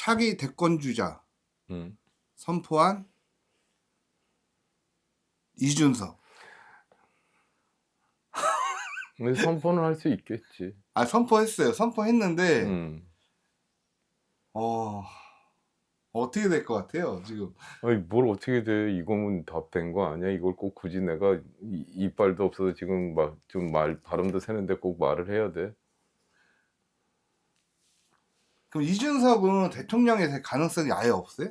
차기 대권주자 음. 선포한 이준석. 근데 선포는 할 수 있겠지. 아 선포했어요. 선포했는데 음. 어 어떻게 될 것 같아요 지금? 아니 뭘 어떻게 돼? 이거면 답된 거 아니야? 이걸 꼭 굳이 내가 이, 이빨도 없어서 지금 막 좀 말 발음도 새는데 꼭 말을 해야 돼? 그럼 이준석은 대통령이 될 가능성이 아예 없어요?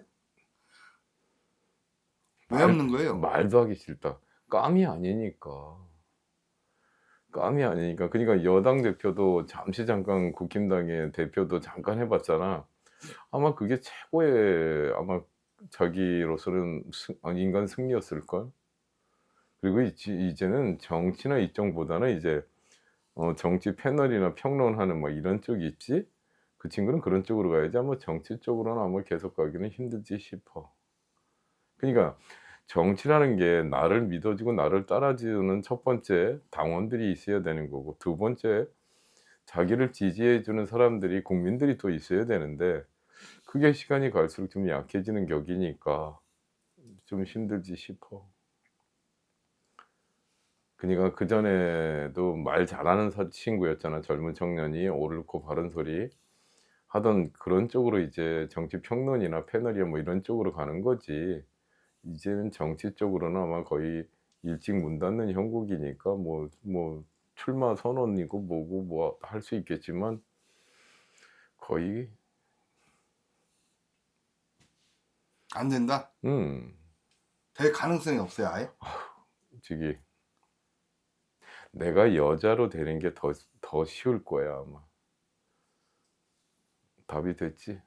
왜 말- 없는 거예요? 말도 하기 싫다. 깜이 아니니까. 깜이 아니니까. 그러니까 여당 대표도 잠시 잠깐 국힘당의 대표도 잠깐 해봤잖아. 아마 그게 최고의 아마 자기로서는 승- 아니, 인간 승리였을걸. 그리고 이제- 이제는 정치나 이쪽보다는 이제 어, 정치 패널이나 평론하는 뭐 이런 쪽이 있지. 그 친구는 그런 쪽으로 가야지. 아마 정치 쪽으로는 아마 계속 가기는 힘들지 싶어. 그러니까 정치라는 게 나를 믿어주고 나를 따라주는 첫 번째 당원들이 있어야 되는 거고 두 번째 자기를 지지해 주는 사람들이 국민들이 또 있어야 되는데 그게 시간이 갈수록 좀 약해지는 격이니까 좀 힘들지 싶어. 그러니까 그 전에도 말 잘하는 사- 친구였잖아 젊은 청년이 옳고 바른 소리 하던 그런 쪽으로 이제 정치 평론이나 패널이나 뭐 이런 쪽으로 가는 거지. 이제는 정치 쪽으로는 아마 거의 일찍 문 닫는 형국이니까 뭐뭐 출마 선언이고 뭐고 뭐 할 수 있겠지만 거의 안 된다. 음 될 가능성이 없어요 아예? 저기 내가 여자로 되는 게 더 더 쉬울 거야 아마 답이 됐지